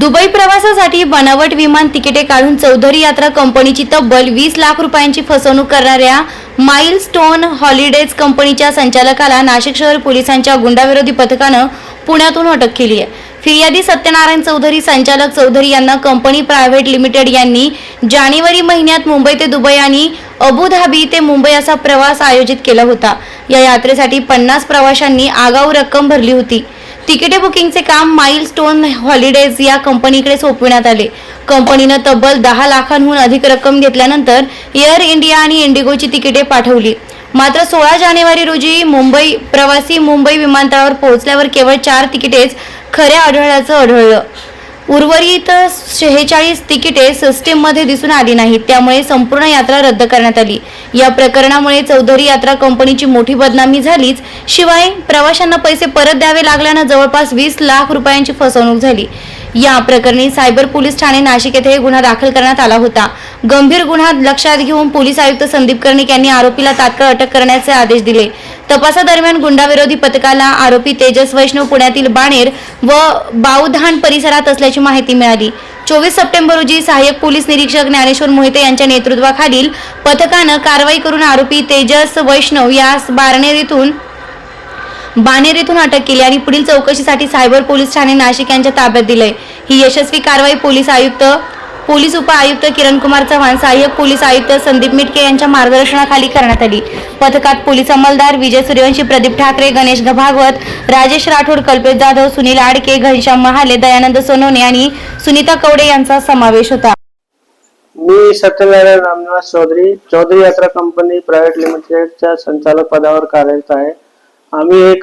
Dubai प्रवासासाठी बनावट विमान तिकिटे काढून चौधरी यात्रा कंपनीची तब्बल वीस लाख रुपयांची फसवणूक करणाऱ्या माइल स्टोन हॉलिडेज कंपनीच्या संचालकाला नाशिक शहर पोलिसांच्या गुंडाविरोधी पथकानं पुण्यातून अटक केली आहे. फिर्यादी सत्यनारायण चौधरी संचालक चौधरी यांना कंपनी प्रायव्हेट लिमिटेड यांनी जानेवारी महिन्यात मुंबई ते दुबई आणि अबुधाबी ते मुंबई असा प्रवास आयोजित केला होता. या यात्रेसाठी पन्नास प्रवाशांनी आगाऊ रक्कम भरली होती. तिकिटे बुकिंगचे काम माईल स्टोन हॉलिडेज या कंपनीकडे सोपविण्यात आले. कंपनीनं तब्बल दहा लाखांहून अधिक रक्कम घेतल्यानंतर एअर इंडिया आणि इंडिगोची तिकिटे पाठवली. मात्र सोळा जानेवारी रोजी मुंबई प्रवासी मुंबई विमानतळावर पोहोचल्यावर केवळ चार तिकिटेच खऱ्या आढळल्याचं आढळलं. उर्वरित शेहेचाळीस तिकिटे सिस्टीममध्ये दिसून आली नाहीत. त्यामुळे संपूर्ण यात्रा रद्द करण्यात आली. या प्रकरणामुळे चौधरी यात्रा कंपनीची मोठी बदनामी झालीच. शिवाय प्रवाशांना पैसे परत द्यावे लागल्यानं जवळपास वीस लाख रुपयांची फसवणूक झाली. या प्रकरणी सायबर पोलीस ठाणे नाशिक येथे गुन्हा दाखल करण्यात आला होता. गंभीर गुन्हा लक्षात घेऊन पोलीस आयुक्त संदीप कर्णिक यांनी आरोपीला तात्काळ अटक करण्याचे आदेश दिले. तपासादरम्यान गुंडाविरोधी पथकाला आरोपी तेजस वैष्णव पुण्यातील बाणेर व बावधान परिसरात असल्याची माहिती मिळाली. चोवीस सप्टेंबर रोजी सहाय्यक पोलीस निरीक्षक ज्ञानेश्वर मोहिते यांच्या नेतृत्वाखालील पथकानं कारवाई करून आरोपी तेजस वैष्णव यास बारनेर येथून बानेर येथून अटक केली आणि पुढील चौकशीसाठी सायबर पोलीस ठाणे नाशिक यांच्या ताब्यात दिलंय. ही यशस्वी कारवाई पोलीस आयुक्त पोलीस उपआयुक्त किरण कुमार चव्हाण सहाय्यक पोलीस आयुक्त संदीप मिटके यांच्या मार्गदर्शनाखाली करण्यात आली. पथकात पोलीस अंमलदार विजय सूर्यवंशी प्रदीप ठाकरे गणेश भागवत राजेश राठोड कल्पेश जाधव सुनील आडके घनश्याम महाले दयानंद सोनवणे आणि सुनीता कवडे यांचा समावेश होता. मी सत्यनारायण रामनिवास चौधरी चौधरी यात्रा कंपनी प्रायव्हेट लिमिटेडच्या संचालक पदावर कार्यरत आहे. आम्ही एक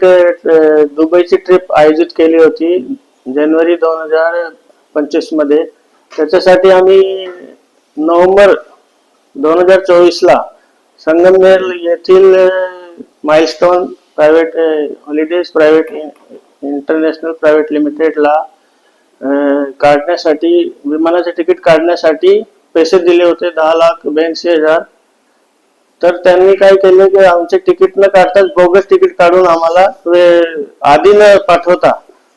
दुबईची ट्रिप आयोजित केली होती जानेवारी दोन हजार पंचवीसमध्ये. त्याच्यासाठी आम्ही नोव्हेंबर दोन हजार चोवीसला संगमनेर येथील milestone private holidays private international private लिमिटेडला काढण्यासाठी विमानाचे तिकीट काढण्यासाठी पैसे दिले होते दहा लाख ब्याऐंशी हजार. तर त्यांनी काय केलं की आमचे तिकीट न काढताच बोगस तिकीट काढून आम्हाला वे- आधी न पाठवता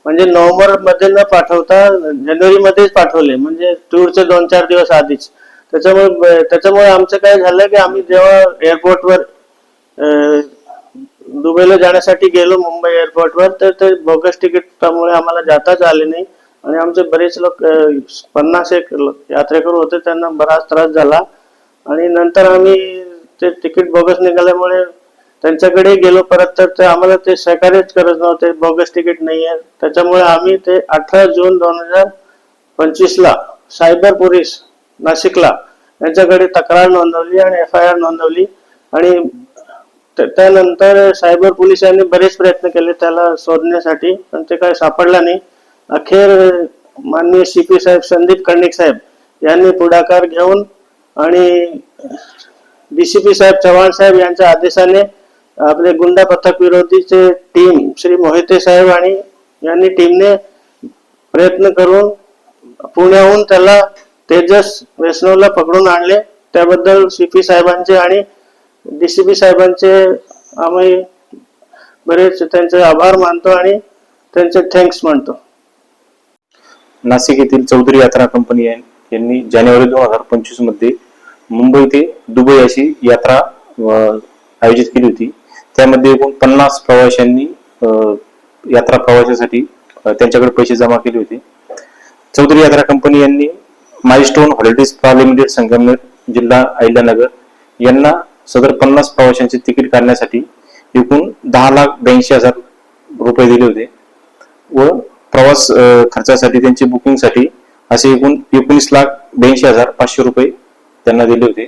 म्हणजे नोव्हेंबरमध्ये न पाठवता जानेवारी मध्येच पाठवले म्हणजे टूरचे दोन चार दिवस आधीच. त्याच्यामुळे त्याच्यामुळे आमचं काय झालं की आम्ही जेव्हा एअरपोर्टवर दुबईला जाण्यासाठी गेलो मुंबई एअरपोर्टवर तर ते बोगस तिकीटामुळे आम्हाला जाताच आले नाही. आणि आमचे बरेच लोक पन्नास एक यात्रेकरू होते त्यांना बराच त्रास झाला. आणि नंतर आम्ही ते तिकीट बोगस निघाल्यामुळे त्यांच्याकडे गेलो परत तर ते आम्हाला ते सहकार्यच करत नव्हते बोगस तिकीट नाही आहे त्याच्यामुळे आम्ही ते अठरा जून दोन हजार पंचवीस ला सायबर पोलीस नाशिकला यांच्याकडे तक्रार नोंदवली आणि एफ आय आर नोंदवली आणि त्यानंतर सायबर पोलिसांनी बरेच प्रयत्न केले त्याला शोधण्यासाठी पण ते काय सापडला नाही. अखेर माननीय सी पी साहेब संदीप कर्णिक साहेब यांनी पुढाकार घेऊन आणि डीसीपी साहेब चव्हाण साहेब यांच्या आदेशाने आपले गुंडा पथक विरोधीचे टीम श्री मोहिते साहेब आणि यांनी टीमने प्रयत्न करून पुण्याहून त्याला तेजस वैष्णवला पकडून आणले. त्याबद्दल सीपी साहेबांचे आणि डीसीपी साहेबांचे आम्ही बरेच त्यांचे आभार मानतो आणि त्यांचे थँक्स मानतो नाशिक येथील चौधरी यात्रा कंपनी आहे यांनी जानेवारी दोन हजार पंचवीसमध्ये मुंबई ते दुबई अशी यात्रा आयोजित केली होती. त्यामध्ये एकूण पन्नास प्रवाशांनी यात्रा प्रवाशासाठी त्यांच्याकडे पैसे जमा केले होते. चौधरी यात्रा कंपनी यांनी माइलस्टोन हॉलिडेज लिमिटेड संगमनेर जिल्हा अहिल्यानगर यांना सदर पन्नास प्रवाशांचे तिकीट काढण्यासाठी एकूण दहा लाख ब्याऐंशी हजार रुपये दिले होते व प्रवास खर्चासाठी त्यांची बुकिंगसाठी असे एकूण एकोणीस लाख ब्याऐंशी हजार पाचशे रुपये त्यांना दिले होते.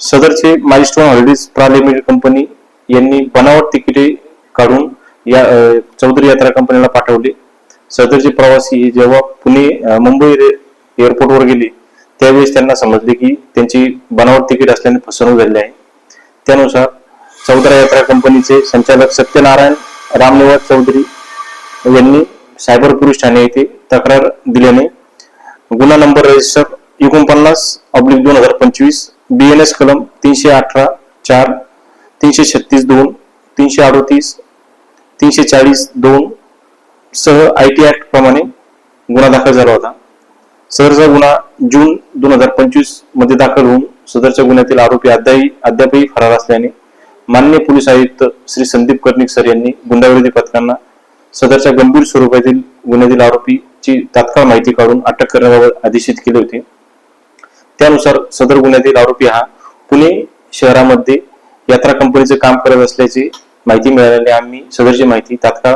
सदरचे माइलस्टोन हॉलिडेज प्रा लिमिटेड कंपनी यांनी बनावट तिकिटे काढून या चौधरी यात्रा कंपनीला पाठवले. सदरचे प्रवासी जेव्हा पुणे मुंबई एअरपोर्टवर गेले त्यावेळेस त्यांना समजले की त्यांची बनावट तिकीट असल्याने फसवणूक झाली आहे. त्यानुसार चौधरा यात्रा कंपनीचे संचालक सत्यनारायण रामनिवास चौधरी यांनी सायबर पोलीस ठाणे येथे तक्रार दिल्याने गुन्हा नंबर रजिस्टर एकोणपन्नास ऑब्लिक दोन हजार पंचवीस बी एन एस कलम तीनशे अठरा चार तीनशे छत्तीस दोन तीनशे अडोतीस तीनशे चाळीस दोन सह आय टी ऍक्ट प्रमाणे गुन्हा दाखल झाला होता. सदरचा गुन्हा जून दोन हजार पंचवीसमध्ये दाखल होऊन सदरच्या गुन्ह्यातील आरोपी अद्यापही अद्यापही फरार असल्याने मान्य पोलीस आयुक्त श्री संदीप कर्णिक सर यांनी गुंडाविरोधी पथकांना सदरच्या गंभीर स्वरूपातील गुन्ह्यातील आरोपीची तात्काळ माहिती काढून अटक करण्याबाबत आदेशित केले होते. त्यानुसार सदर गुन्ह्यातील आरोपी हा पुणे शहरामध्ये यात्रा कंपनीचं काम करत असल्याची माहिती मिळाल्याने आम्ही सदरची माहिती तात्काळ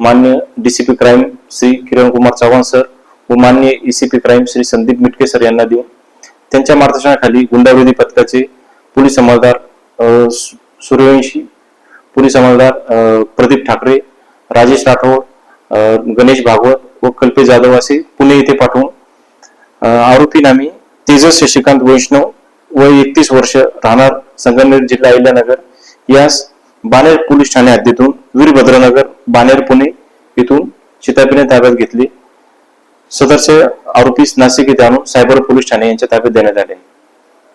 मान्य DCP crime Shri Kiran Kumar Chavan sir व मान्य ACP crime Shri Sandeep Mitke sir यांना देऊन त्यांच्या मार्गदर्शनाखाली गुंडाविरोधी पथकाचे पोलीस अंमलदार सु- सूर्यवंशी पोलीस अंमलदार प्रदीप ठाकरे राजेश राठोड गणेश भागवत व कल्पेश जाधव असे पुणे येथे पाठवून आरोपी नामी तेजस शशिकांत वैष्णव वय एकतीस वर्ष राहणार संगमनेर जिल्हा अहिल्यानगर. यास बानेर पोलीस ठाणे हद्दीतून वीरभद्रनगर बानेर पुणे येथून चितापीने ताब्यात घेतली. सदरचे आरोपीस नाशिक येथे आणून सायबर पोलीस ठाणे यांच्या ताब्यात देण्यात आले.